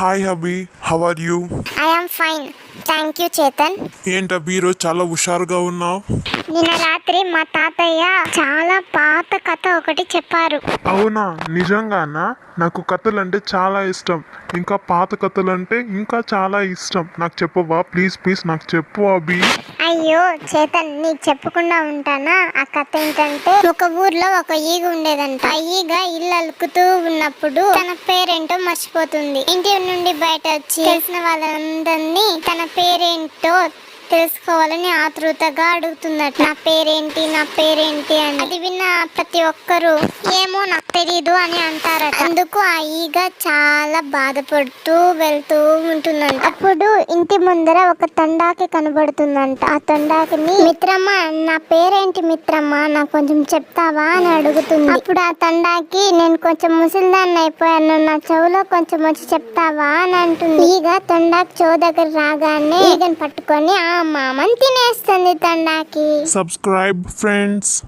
Hi, Abby, How are you? I am fine. Thank you Chetan ఏంటి అబ్బి ఈరోజు చాలా హుషారుగా ఉన్నావు? నిన్న రాత్రి మా తాతయ్య చాలా పాత కథ ఒకటి చెప్పారు. అవునా? నిజంగానా? నాకు కథలు అంటే చాలా ఇష్టం. ఇంకా పాత కథలు అంటే ఇంకా చాలా ఇష్టం. నాకు చెప్పవా? ప్లీజ్ ప్లీజ్ నాకు చెప్పు అభి అయ్యో చేతన్ నీకు చెప్పకుండా ఉంటానా? ఆ కథ ఏంటంటే ఒక ఊర్లో ఒక ఈగ ఉండేదంట. ఆ ఈగ ఇల్లు అలుకుతూ ఉన్నప్పుడు తన పేరేంటో మర్చిపోతుంది. ఇంటి నుండి బయట వచ్చి తెలిసిన వాళ్ళందరినీ తన పేరేంటో తెలుసుకోవాలని ఆతృతగా అడుగుతున్నట్టు నా పేరేంటి? నా పేరేంటి అని. అది విన్న ప్రతి ఒక్కరూ ఏమో నాకు తెలీదు అని అంటారట. అందుకు ఆ ఈగ చాలా బాధపడుతూ వెళ్తూ ఉంటుందంట. అప్పుడు ఇంటి ముందర ఒక తండాకి కనబడుతుందంట. ఆ తండాకిని మిత్రమా నా పేరేంటి మిత్రమా నాకు కొంచెం చెప్తావా? అని అడుగుతుంది. అప్పుడు ఆ తండాకి నేను కొంచెం ముసలిదాన్ని అయిపోయాను. నా చెవులో కొంచెం వచ్చి చెప్తావా? అని అంటుంది. ఈగ తండాకి చెవు దగ్గర రాగానే ఈగని పట్టుకొని ఆ మామని తినేస్తుంది తండాకి. Subscribe friends